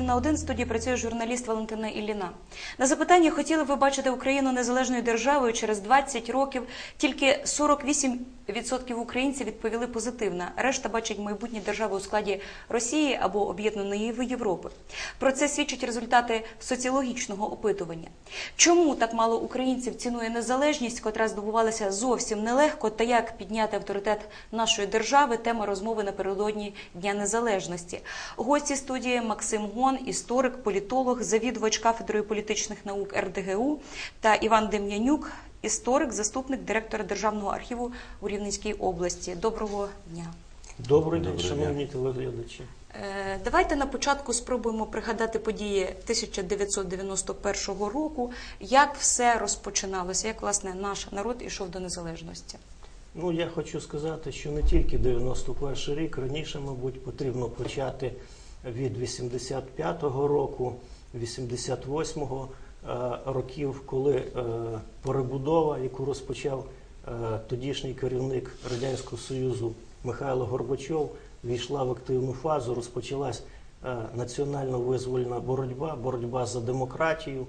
один на один. Студії працює журналіст Валентина Ілліна. На запитання, хотіли б ви бачити Україну незалежною державою через 20 років. Тільки 48% українців відповіли позитивно. Решта бачить майбутнє держави у складі Росії або Об'єднаної Європи. Про це свідчать результати соціологічного опитування. Чому так мало українців цінує незалежність, котра здобувалася зовсім нелегко, та як підняти авторитет нашої держави? Тема розмови напередодні Дня Незалежності. Гості студії Максим Гон, історик, політолог, завідувач кафедрою політичних наук РДГУ та Іван Дем'янюк, історик, заступник директора Державного архіву у Рівненській області. Доброго дня. Добрий день, шановні телеглядачі. Е, Давайте на початку спробуємо пригадати події 1991 року. Як все розпочиналося, як власне наш народ ішов до незалежності. Ну, я хочу сказати, що не тільки 91 рік, раніше, мабуть, потрібно почати від 85-го року, 88-го е, років, коли е, перебудова, яку розпочав е, тодішній керівник Радянського Союзу Михайло Горбачов, війшла в активну фазу, розпочалась е, національно-визвольна боротьба, боротьба за демократію.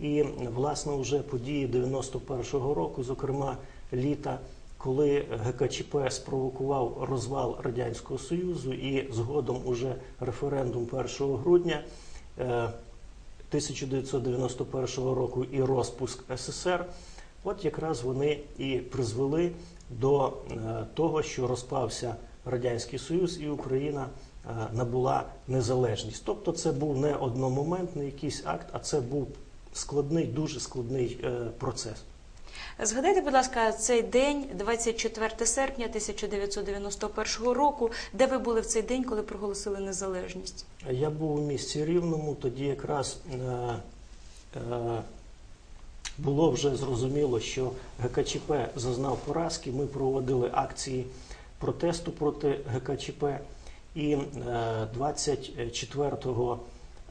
І власне вже події 91-го року, зокрема літа, коли ГКЧП спровокував розвал радянського союзу, і згодом уже референдум 1 грудня 1991 року і розпуск СССР, от якраз вони і призвели до е, того, що розпався радянський союз, і Україна е, набула незалежність. Тобто, це був не одномоментний якийсь акт, а це був складний, дуже складний е, процес. Згадайте, будь ласка, цей день, 24 серпня 1991 року, де ви були в цей день, коли проголосили незалежність? Я був у місті Рівному, тоді якраз е, е, було вже зрозуміло, що ГКЧП зазнав поразки. Ми проводили акції протесту проти ГКЧП. І е, 24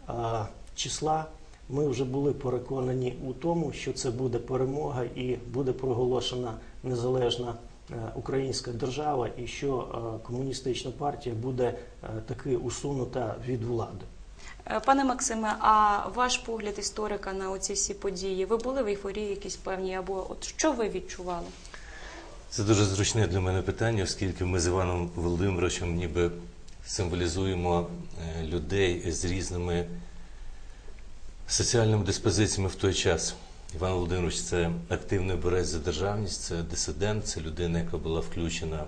е, числа ми вже були переконані у тому, що це буде перемога і буде проголошена незалежна е, українська держава, і що е, комуністична партія буде е, таки усунута від влади. Пане Максиме, а ваш погляд історика на оці всі події? Ви були в ейфорії якісь певні, або от що ви відчували? Це дуже зручне для мене питання, оскільки ми з Іваном Володимировичем ніби символізуємо людей з різними соціальними диспозиціями в той час. Іван Володимирович це активний борець за державність, це дисидент, це людина, яка була включена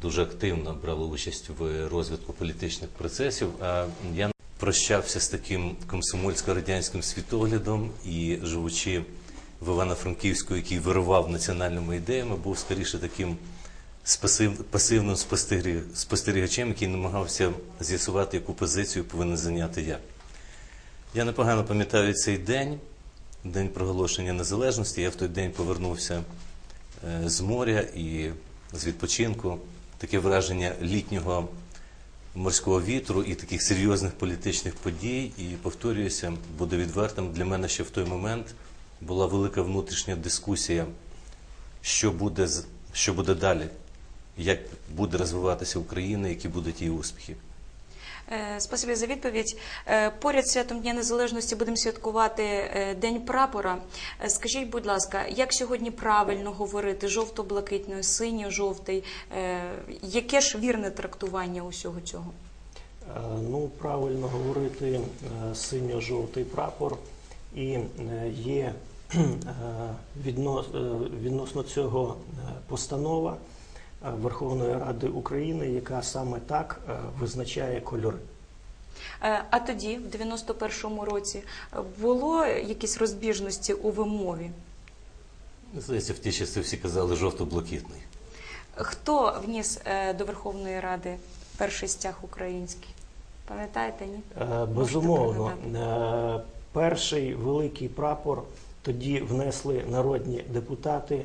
дуже активно брала участь в розвитку політичних процесів. А я прощався з таким комсомольсько-радянським світоглядом і живучи в Івано-Франківську, який вирував національними ідеями, був скоріше таким пасивним спостерігачем, який намагався з'ясувати, яку позицію повинен зайняти я. Я непогано пам'ятаю цей день, день проголошення незалежності. Я в той день повернувся е, з моря і з відпочинку. Таке враження літнього морського вітру і таких серйозних політичних подій. І повторююся, буду відвертим. Для мене ще в той момент була велика внутрішня дискусія, що буде, що буде далі, як буде розвиватися Україна, які будуть її успіхи. Е, Спасибі за відповідь. Е, Поряд святом Дня Незалежності будемо святкувати е, День прапора. Скажіть, будь ласка, як сьогодні правильно говорити жовто-блакитною, синьо-жовтий? Яке ж вірне трактування усього цього? Ну, правильно говорити синьо-жовтий прапор, і є відносно цього постанова Верховної Ради України, яка саме так е, визначає кольори. Е, А тоді, в 91-му році, е, було якісь розбіжності у вимові? Здається, в ті часи всі казали жовто-блакитний. Хто вніс е, до Верховної Ради перший стяг український? Пам'ятаєте, ні? Е, Безумовно. Е, перший великий прапор тоді внесли народні депутати е,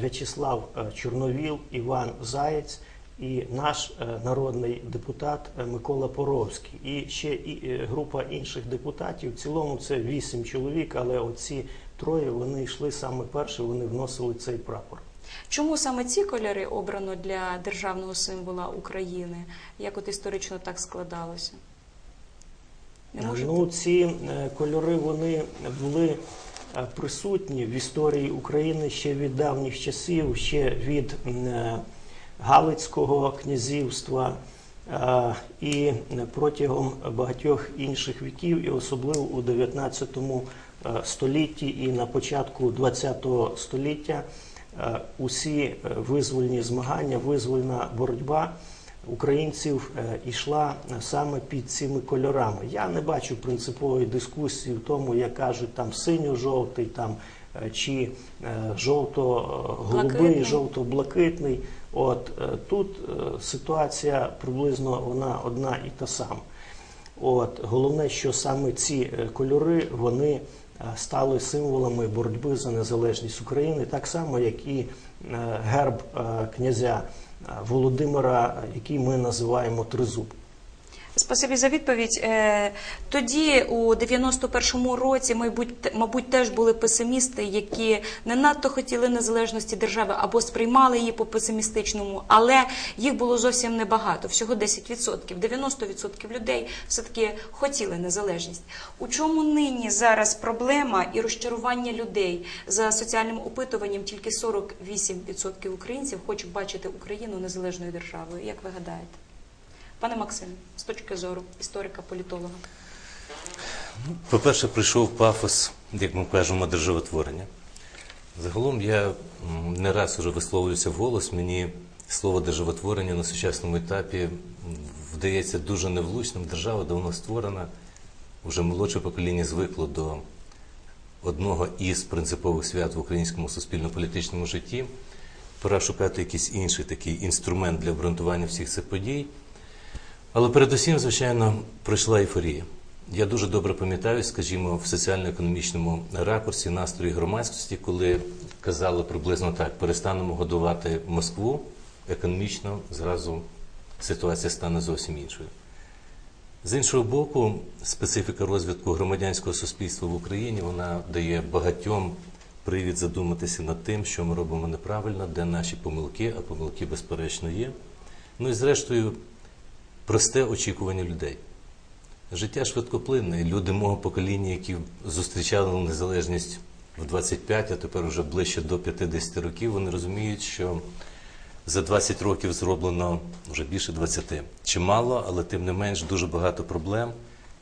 В'ячеслав е, Чорновіл, Іван Заєць і наш е, народний депутат е, Микола Поровський. І ще і е, група інших депутатів. В цілому це вісім чоловік, але оці троє вони йшли саме перші, вони вносили цей прапор. Чому саме ці кольори обрано для державного символа України? Як от історично так складалося? Не Ну, ці е, кольори вони були е, присутні в історії України ще від давніх часів, ще від е, Галицького князівства е, і протягом багатьох інших віків, і особливо у 19 е, столітті і на початку 20 століття е, усі е, визвольні змагання, визвольна боротьба українців е, йшла саме під цими кольорами. Я не бачу принципової дискусії в тому, як кажуть там синьо-жовтий там е, чи е, жовто-голубий, жовто-блакитний. От е, тут е, ситуація приблизно вона одна і та сама. От головне, що саме ці е, кольори вони е, стали символами боротьби за незалежність України, так само як і е, герб е, князя е, Володимира, який ми називаємо тризуб. Спасибі за відповідь. Е, Тоді, у 91-му році, мабуть, мабуть, теж були песимісти, які не надто хотіли незалежності держави або сприймали її по песимістичному, але їх було зовсім небагато, всього 10%. 90% людей все-таки хотіли незалежність. У чому нині зараз проблема і розчарування людей за соціальним опитуванням? Тільки 48% українців хочуть бачити Україну незалежною державою. Як ви гадаєте? Пане Максиме, з точки зору історика-політолога. По-перше, прийшов пафос, як ми кажемо, державотворення. Загалом я не раз уже висловлююся вголос. Мені слово державотворення на сучасному етапі вдається дуже невлучним. Держава давно створена. Уже молодше покоління звикло до одного із принципових свят в українському суспільно-політичному житті. Пора шукати якийсь інший такий інструмент для обґрунтування всіх цих подій. Але передусім, звичайно, пройшла ейфорія. Я дуже добре пам'ятаю, скажімо, в соціально-економічному ракурсі настрої громадськості, коли казали приблизно так: перестанемо годувати Москву, економічно зразу ситуація стане зовсім іншою. З іншого боку, специфіка розвитку громадянського суспільства в Україні вона дає багатьом привід задуматися над тим, що ми робимо неправильно, де наші помилки, а помилки, безперечно, є. Ну і зрештою, просте очікування людей. Життя швидкоплинне. Люди мого покоління, які зустрічали незалежність в 25, а тепер вже ближче до 50 років, вони розуміють, що за 20 років зроблено вже більше 20. Чимало, але тим не менш дуже багато проблем.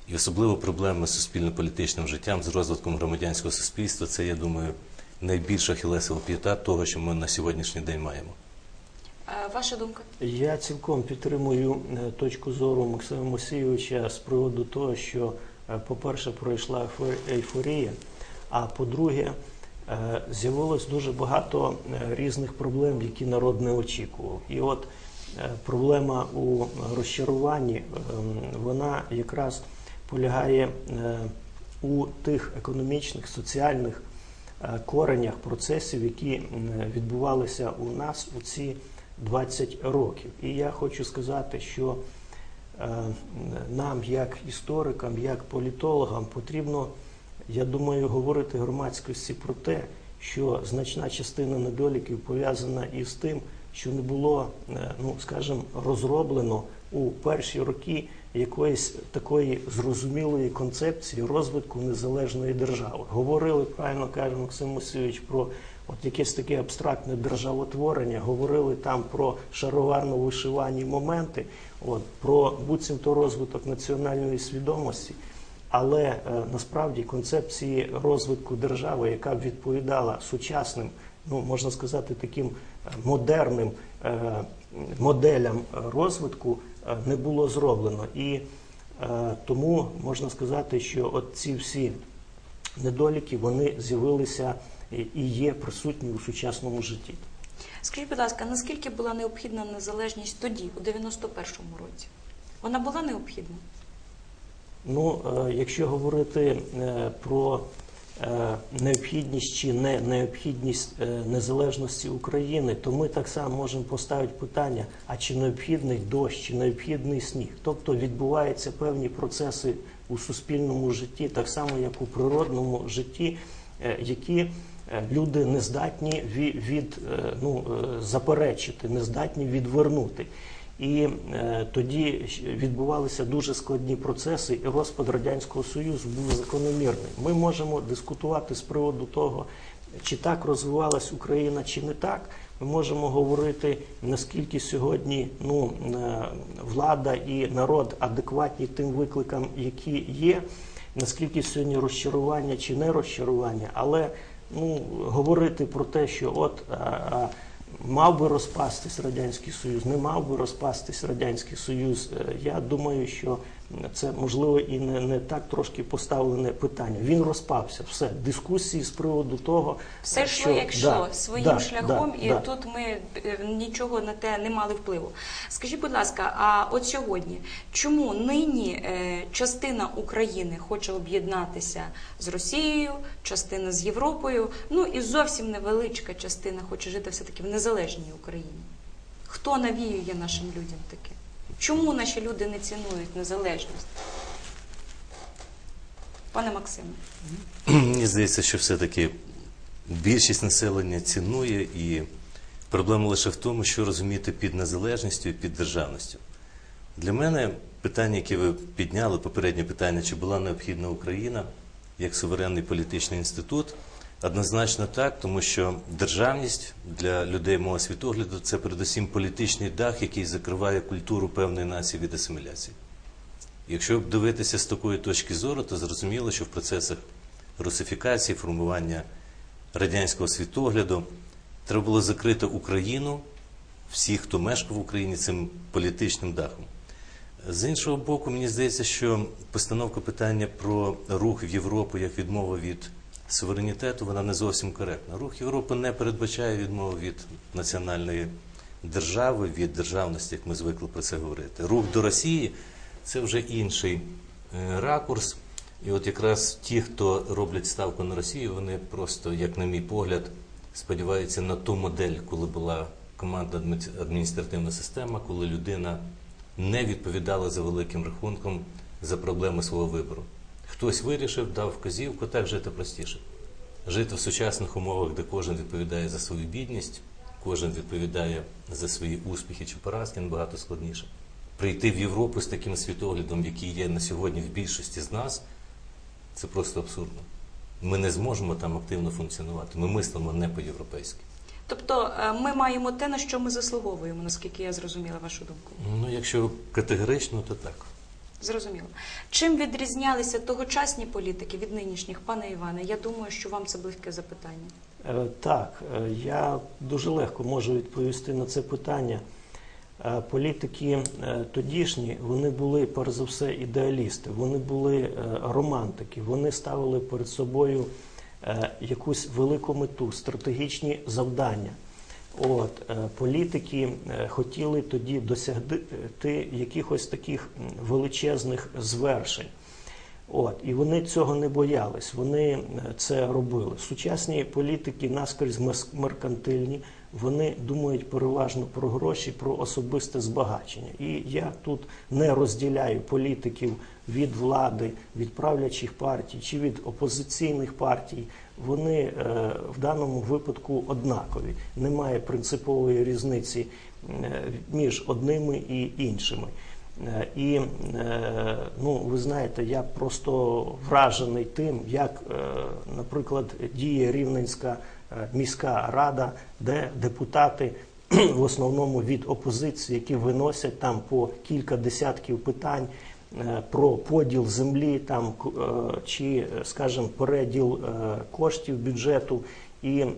І особливо проблеми з суспільно-політичним життям, з розвитком громадянського суспільства. Це, я думаю, найбільша хілесова п'ята того, що ми на сьогоднішній день маємо. Е, Ваша думка? Я цілком підтримую е, точку зору Максима Мосійовича з приводу того, що, е, по-перше, пройшла ейфо- ейфорія, а по-друге, з'явилось дуже багато різних проблем, які народ не очікував. І от проблема у розчаруванні, вона якраз полягає у тих економічних, соціальних коренях процесів, які відбувалися у нас у ці 20 років. І я хочу сказати, що е, нам, як історикам, як політологам, потрібно, я думаю, говорити громадськості про те, що значна частина недоліків пов'язана із тим, що не було, е, ну скажімо, розроблено у перші роки якоїсь такої зрозумілої концепції розвитку незалежної держави. Говорили, правильно каже Максим Мосійович, про от якесь таке абстрактне державотворення, говорили там про шароварно-вишивані моменти, от, про буцімто розвиток національної свідомості. Але е, насправді концепції розвитку держави, яка б відповідала сучасним, ну можна сказати, таким е, модерним е, моделям розвитку, е, не було зроблено. І е, тому можна сказати, що от ці всі недоліки вони з'явилися і- і є присутні у сучасному житті. Скажіть, будь ласка, наскільки була необхідна незалежність тоді, у 91-му році? Вона була необхідна? Ну, е, якщо говорити е, про е, необхідність чи не необхідність е, незалежності України, то ми так само можемо поставити питання: а чи необхідний дощ, чи необхідний сніг? Тобто відбуваються певні процеси у суспільному житті, так само як у природному житті, е, які е, люди не здатні від, від е, ну, е, заперечити, не здатні відвернути. І е, тоді відбувалися дуже складні процеси, і розпад радянського союзу був закономірний. Ми можемо дискутувати з приводу того, чи так розвивалась Україна, чи не так. Ми можемо говорити наскільки сьогодні ну е, влада і народ адекватні тим викликам, які є. Наскільки сьогодні розчарування чи не розчарування, але ну говорити про те, що от а, а, мав би розпастись радянський союз, не мав би розпастись радянський союз. е, Я думаю, що це можливо і не, не так трошки поставлене питання. Він розпався. Все дискусії з приводу того, Все е, йшло, як йшло, да, своїм да, шляхом, да, і да. тут ми е, нічого на те не мали впливу. Скажіть, будь ласка, а от сьогодні, чому нині е, частина України хоче об'єднатися з Росією, частина з Європою, ну і зовсім невеличка частина хоче жити все-таки в незалежній Україні? Хто навіює нашим людям таке? Чому наші люди не цінують незалежність? Пане Максиме. Мені здається, що все-таки більшість населення цінує, і проблема лише в тому, що розуміти під незалежністю і під державністю. Для мене питання, яке ви підняли, попереднє питання, чи була необхідна Україна як суверенний політичний інститут, однозначно так, тому що державність для людей мого світогляду це передусім політичний дах, який закриває культуру певної нації від асиміляції. Якщо дивитися з такої точки зору, то зрозуміло, що в процесах русифікації, формування радянського світогляду треба було закрити Україну, всіх, хто мешкав в Україні, цим політичним дахом. З іншого боку, мені здається, що постановка питання про рух в Європу як відмова від суверенітету, вона не зовсім коректна. Рух Європи не передбачає відмову від національної держави, від державності, як ми звикли про це говорити. Рух до Росії це вже інший е, ракурс. І от якраз ті, хто роблять ставку на Росію, вони просто, як на мій погляд, сподіваються на ту модель, коли була командна адміністративна система, коли людина не відповідала за великим рахунком за проблеми свого вибору. Хтось вирішив, дав вказівку, так жити простіше. Жити в сучасних умовах, де кожен відповідає за свою бідність, кожен відповідає за свої успіхи чи поразки, набагато складніше. Прийти в Європу з таким світоглядом, який є на сьогодні в більшості з нас, це просто абсурдно. Ми не зможемо там активно функціонувати. Ми мислимо не по-європейськи. Тобто е, ми маємо те, на що ми заслуговуємо, наскільки я зрозуміла вашу думку. Ну, якщо категорично, то так. Зрозуміло. Чим відрізнялися тогочасні політики від нинішніх, пане Іване? Я думаю, що вам це близьке запитання. Е, Так, е, я дуже легко можу відповісти на це питання. Е, Політики тодішні вони були перш за все ідеалісти, вони були романтики, вони ставили перед собою якусь велику мету, стратегічні завдання. От е, політики е, хотіли тоді досягти якихось таких величезних звершень. От, і вони цього не боялись, вони е, це робили. Сучасні політики наскрізь меркантильні, вони думають переважно про гроші, про особисте збагачення. І я тут не розділяю політиків від влади, від правлячих партій чи від опозиційних партій. Вони е, в даному випадку однакові. Немає принципової різниці е, між одними і іншими. Е, І ну, ви знаєте, я просто вражений тим, як, наприклад, діє Рівненська міська рада, де депутати в основному від опозиції, які виносять там по кілька десятків питань про поділ землі, там е, чи, е, скажімо, переділ е, коштів бюджету. І е,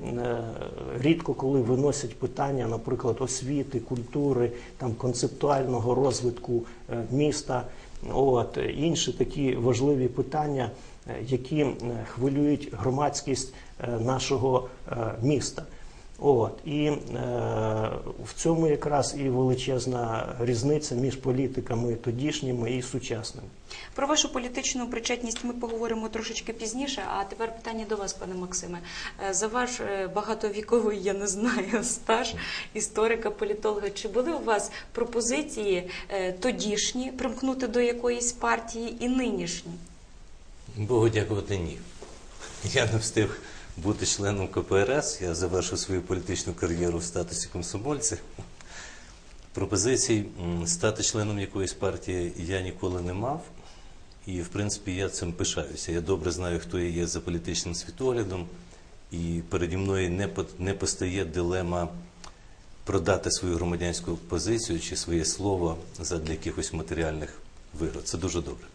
рідко коли виносять питання, наприклад, освіти, культури, там концептуального розвитку е, міста, от е, інші такі важливі питання, е, які е, хвилюють громадськість е, нашого е, міста. От і е, в цьому якраз і величезна різниця між політиками тодішніми і сучасними. Про вашу політичну причетність ми поговоримо трошечки пізніше. А тепер питання до вас, пане Максиме. Е, За ваш е, багатовіковий, я не знаю, стаж історика, політолога. Чи були у вас пропозиції е, тодішні примкнути до якоїсь партії і нинішні? Богу дякувати, ні. Я не встиг бути членом КПРС, я завершив свою політичну кар'єру в статусі комсомольця. Пропозицій стати членом якоїсь партії я ніколи не мав. І, в принципі, я цим пишаюся. Я добре знаю, хто я є за політичним світоглядом, і переді мною не, не постає дилема продати свою громадянську позицію чи своє слово задля якихось матеріальних вигод. Це дуже добре.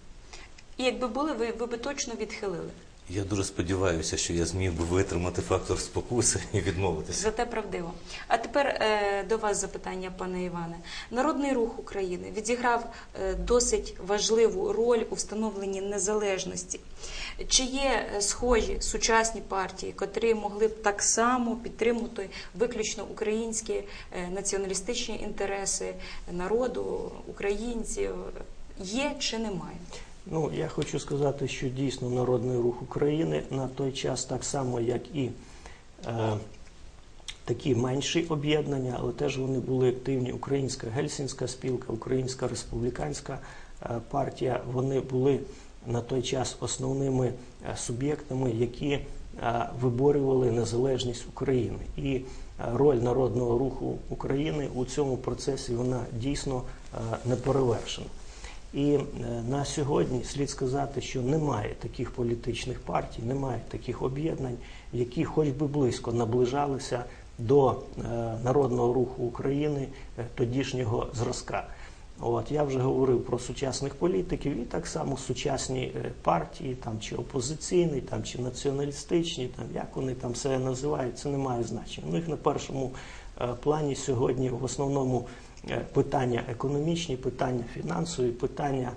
І якби були, ви, ви би точно відхилили. Я дуже сподіваюся, що я зміг би витримати фактор спокуси і відмовитися. Зате правдиво. А тепер е, до вас запитання, пане Іване. Народний рух України відіграв е, досить важливу роль у встановленні незалежності. Чи є е, схожі сучасні партії, котрі могли б так само підтримувати виключно українські е, націоналістичні інтереси народу, українців? Є чи немає? Ну, я хочу сказати, що дійсно Народний рух України на той час, так само як і е, такі менші об'єднання, але теж вони були активні. Українська гельсінська спілка, Українська республіканська е, партія. Вони були на той час основними е, суб'єктами, які е, виборювали незалежність України. І е, роль Народного руху України у цьому процесі вона дійсно е, не перевершена. І е, на сьогодні слід сказати, що немає таких політичних партій, немає таких об'єднань, які хоч би близько наближалися до е, народного руху України е, тодішнього зразка. От я вже говорив про сучасних політиків, і так само сучасні партії, там чи опозиційні, там чи націоналістичні, там як вони там себе називають, це не має значення. У них на першому плані сьогодні в основному питання економічні, питання фінансові, питання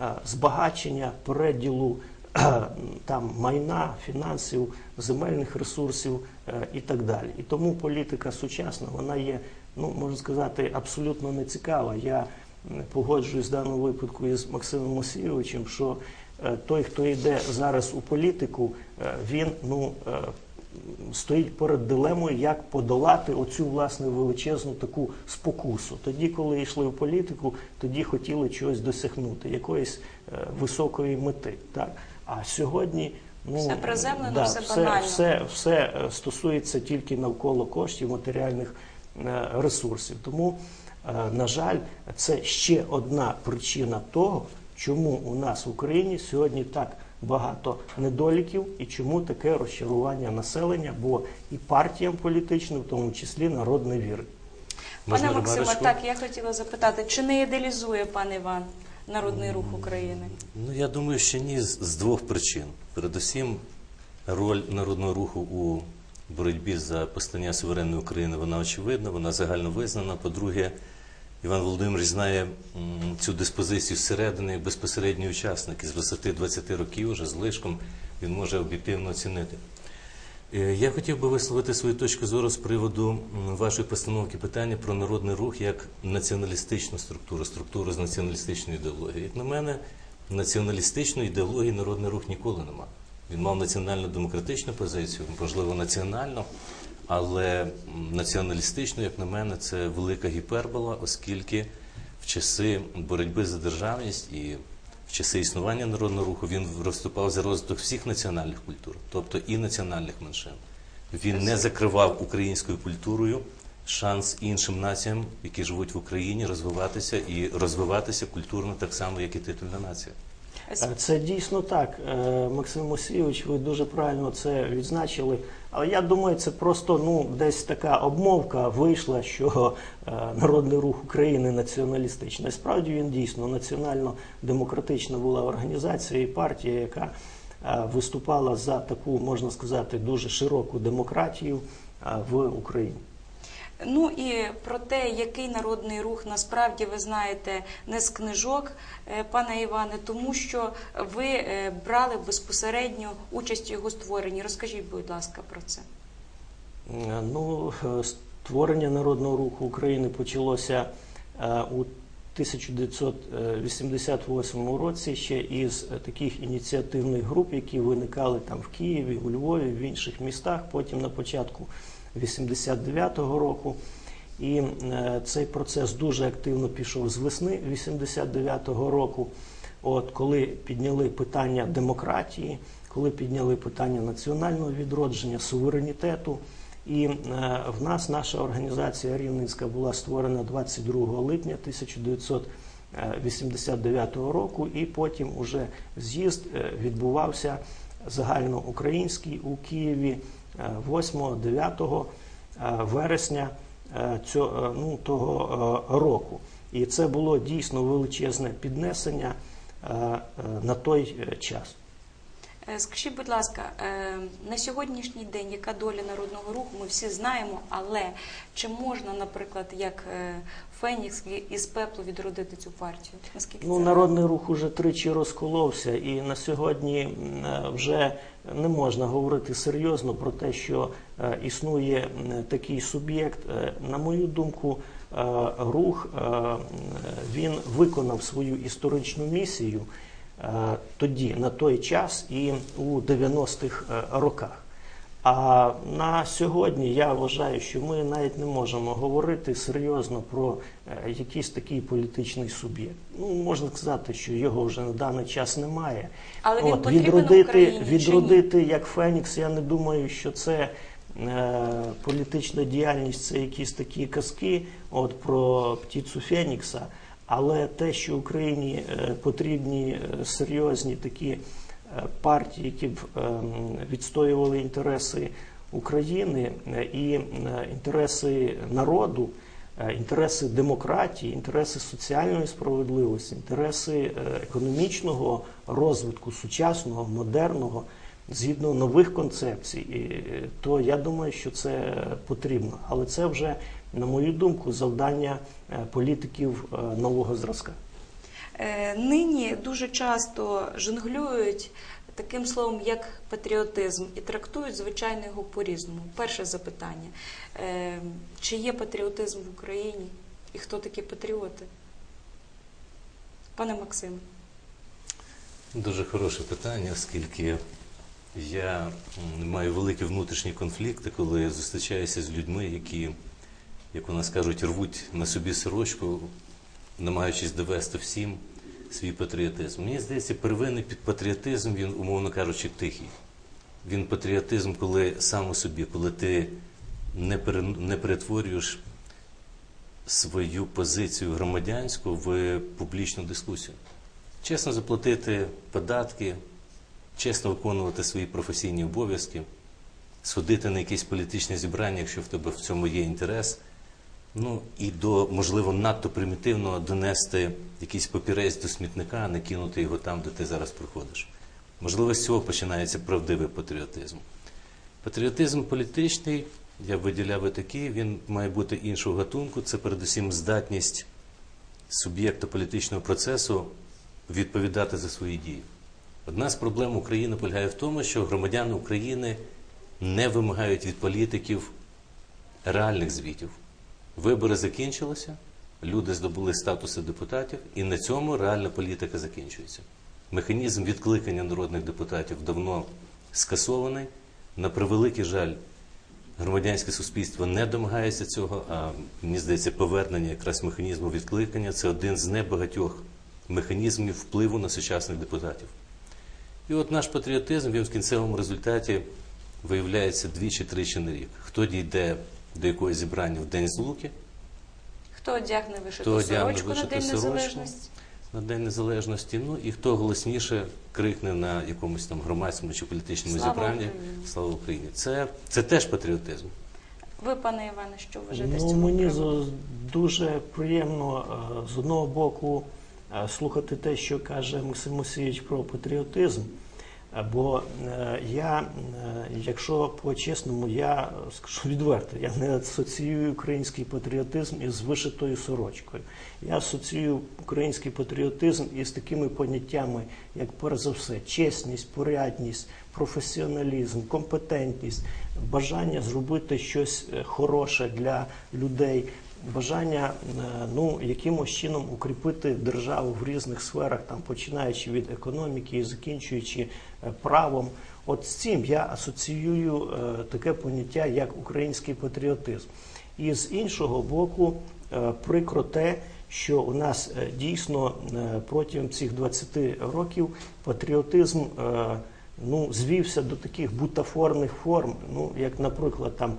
е, збагачення, переділу е, там майна, фінансів, земельних ресурсів е, і так далі. І тому політика сучасна, вона є, ну можна сказати, абсолютно нецікава. Я погоджуюсь в даному випадку із Максимом Мосійовичем, що е, той, хто йде зараз у політику, е, він ну. Стоїть перед дилемою, як подолати оцю власне величезну таку спокусу. Тоді, коли йшли в політику, тоді хотіли чогось досягнути, якоїсь е, високої мети. Так? А сьогодні ну, Все приземлено, да, все все, банально. все, все е, стосується тільки навколо коштів, матеріальних е, ресурсів. Тому, е, на жаль, це ще одна причина того, чому у нас в Україні сьогодні так багато недоліків і чому таке розчарування населення, бо і партіям політичним, в тому числі народ не вірить. Пане Максиме, ремарочку? так я хотіла запитати, чи не ідеалізує пан Іван Народний рух України? Ну, я думаю, що ні, з, з двох причин. Передусім, роль народного руху у боротьбі за постання суверенної України, вона очевидна, вона загально визнана. По-друге, Іван Володимирович знає цю диспозицію зсередини безпосередній учасник із 20-20 років уже з лишком він може об'єктивно оцінити. Е, Я хотів би висловити свою точку зору з приводу вашої постановки питання про народний рух як націоналістичну структуру, структуру з націоналістичною ідеологією. Як на мене, націоналістичної ідеології народний рух ніколи не мав. Він мав національно-демократичну позицію, можливо, національну, але націоналістично, як на мене, це велика гіпербола, оскільки в часи боротьби за державність і в часи існування народного руху він розступав за розвиток всіх національних культур, тобто і національних меншин. Він не закривав українською культурою шанс іншим націям, які живуть в Україні, розвиватися і розвиватися культурно так само, як і титульна нація. Е, Це дійсно так, Е, Максим Мосійович, ви дуже правильно це відзначили. Але я думаю, це просто ну десь така обмовка вийшла, що е, Народний рух України націоналістичний. Справді він дійсно національно-демократична була організація і партія, яка виступала за таку, можна сказати, дуже широку демократію в Україні. Ну і про те, який народний рух насправді ви знаєте не з книжок, е, пане Іване, тому що ви е, брали безпосередньо участь у його створенні. Розкажіть, будь ласка, про це. Е, Ну, створення Народного руху України почалося у 1988 році ще із таких ініціативних груп, які виникали там в Києві, у Львові, в інших містах. Потім на початку 89-го року. І е, цей процес дуже активно пішов з весни 89-го року. От коли підняли питання демократії, коли підняли питання національного відродження, суверенітету, І е, в нас наша організація Рівненська була створена 22 липня 1989 року, і потім уже з'їзд е, відбувався загальноукраїнський у Києві 8-9 вересня е, цього, е, ну, того е, року. І це було дійсно величезне піднесення е, е, на той е, час. Е, Скажіть, будь ласка, е, на сьогоднішній день яка доля народного руху, ми всі знаємо, але чи можна, наприклад, як е, Фенікс із пеплу відродити цю партію? Наскільки Ну, це народний рух уже тричі розколовся, і на сьогодні вже не можна говорити серйозно про те, що існує такий суб'єкт. На мою думку, рух він виконав свою історичну місію тоді, на той час і у 90-х е, роках. А на сьогодні я вважаю, що ми навіть не можемо говорити серйозно про е, якийсь такий політичний суб'єкт. Ну можна сказати, що його вже на даний час немає. Але він От, відродити, Україні відродити як Фенікс, я не думаю, що це е, політична діяльність, це якісь такі казки от про птицю Фенікса. Але те, що Україні е, потрібні е, серйозні такі е, партії, які б ем, відстоювали інтереси України і інтереси народу, інтереси демократії, інтереси соціальної справедливості, інтереси економічного розвитку, сучасного, модерного, згідно нових концепцій, то я думаю, що це потрібно. Але це вже, на мою думку, завдання е, політиків е, нового зразка. Е, Нині дуже часто жонглюють таким словом, як патріотизм, і трактують, звичайно, його по-різному. Перше запитання: чи є патріотизм в Україні? І хто такі патріоти? Пане Максиме. Дуже хороше питання, оскільки я маю великі внутрішні конфлікти, коли зустрічаюся з людьми, які, як у нас кажуть, рвуть на собі сорочку, намагаючись довести всім свій патріотизм. Мені здається, первинний під патріотизм, він, умовно кажучи, тихий. Він патріотизм, коли сам у собі, коли ти не, пере, не перетворюєш свою позицію громадянську в публічну дискусію. Чесно заплатити податки, чесно виконувати свої професійні обов'язки, сходити на якісь політичні зібрання, якщо в тебе в цьому є інтерес. Ну і до, можливо, надто примітивного донести якийсь папірець до смітника, а не кинути його там, де ти зараз проходиш. Можливо, з цього починається правдивий патріотизм. Патріотизм політичний, я б виділяв і такий, він має бути іншого гатунку. Це передусім здатність суб'єкта політичного процесу відповідати за свої дії. Одна з проблем України полягає в тому, що громадяни України не вимагають від політиків реальних звітів. Вибори закінчилися, люди здобули статуси депутатів, і на цьому реальна політика закінчується. Механізм відкликання народних депутатів давно скасований. На превеликий жаль, громадянське суспільство не домагається цього, а мені здається, повернення якраз механізму відкликання це один з небагатьох механізмів впливу на сучасних депутатів. І от наш патріотизм він в кінцевому результаті виявляється двічі-тричі на рік. Хто дійде до якогось зібрання в День Злуки, Хто одягне вишиту Хто одягне сорочку на День сорочку? Незалежності? на День Незалежності, ну і хто голосніше крикне на якомусь там громадському чи політичному Слава зібранні Україні! Слава Україні. Це, це теж патріотизм. Ви, пане Іване, що вважаєте з Ну, цього мені з- дуже приємно е, з одного боку е, слухати те, що каже Максим Мусійович про патріотизм. Бо е, я, е, якщо по-чесному, я скажу відверто, я не асоціюю український патріотизм із вишитою сорочкою. Я асоціюю український патріотизм із такими поняттями, як перш за все, чесність, порядність, професіоналізм, компетентність, бажання зробити щось е, хороше для людей, бажання е, ну, якимось чином укріпити державу в різних сферах, там, починаючи від економіки і закінчуючи е, правом. От з цим я асоціюю е, таке поняття, як український патріотизм. І з іншого боку, прикро те, що у нас дійсно протягом цих 20 років патріотизм ну, звівся до таких бутафорних форм, ну, як, наприклад, там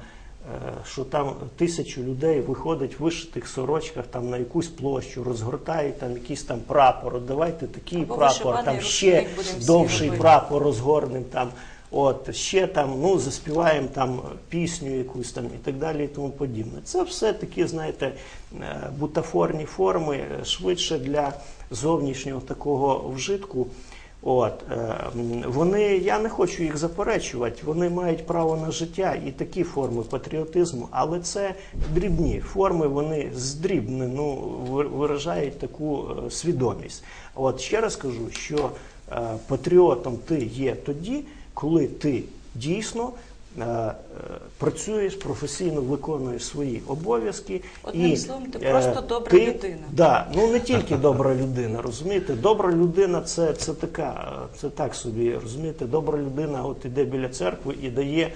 що там тисячу людей виходить в вишитих сорочках там на якусь площу, розгортають там якийсь там прапор. От давайте такий Або прапор, там ще довший прапор розгорнем там. От ще там, ну заспіваємо там пісню якусь там і так далі, і тому подібне. Це все такі, знаєте, е, бутафорні форми, е, швидше для зовнішнього такого вжитку. От е, вони, я не хочу їх заперечувати. Вони мають право на життя і такі форми патріотизму, але це дрібні форми. Вони здрібні, ну виражають таку е, свідомість. От ще раз кажу, що е, патріотом ти є тоді, коли ти дійсно працюєш професійно, виконуєш свої обов'язки. Одним і, словом, ти е, просто добра ти- людина. Да, ну не тільки добра людина, розумієте? Добра людина це, це така, е, це так собі, розумієте, добра людина от іде біля церкви і дає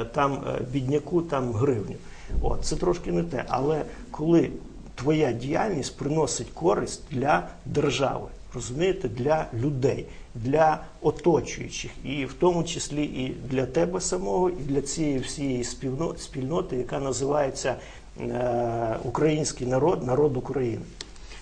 е, там е, бідняку там гривню. От, це трошки не те. Але коли твоя діяльність приносить користь для держави, розумієте, для людей, для оточуючих, і в тому числі і для тебе самого, і для цієї всієї спільно- спільноти, яка називається е, український народ, народ України.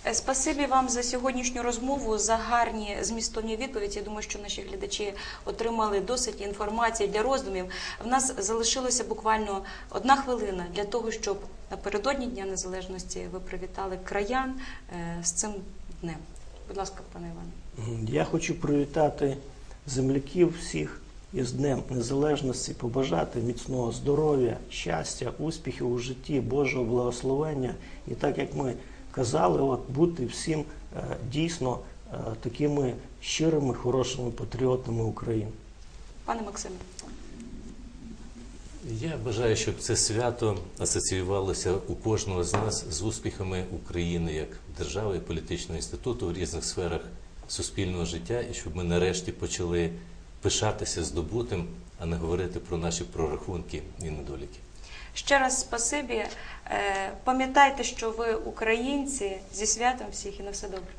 Е, Спасибі вам за сьогоднішню розмову, за гарні змістовні відповіді. Я думаю, що наші глядачі отримали досить інформації для роздумів. В нас залишилося буквально одна хвилина для того, щоб напередодні Дня Незалежності ви привітали краян е, з цим днем. Будь ласка, пане Іване. Я хочу привітати земляків всіх із Днем Незалежності, побажати міцного здоров'я, щастя, успіхів у житті, Божого благословення. І так як ми казали, от бути всім е, дійсно е, такими щирими, хорошими патріотами України. Пане Максиме. Я бажаю, щоб це свято асоціювалося у кожного з нас з успіхами України як держави і політичного інституту в різних сферах суспільного життя, і щоб ми нарешті почали пишатися здобутим, а не говорити про наші прорахунки і недоліки. Ще раз спасибі. Е, Пам'ятайте, що ви українці зі святом всіх і на все добре.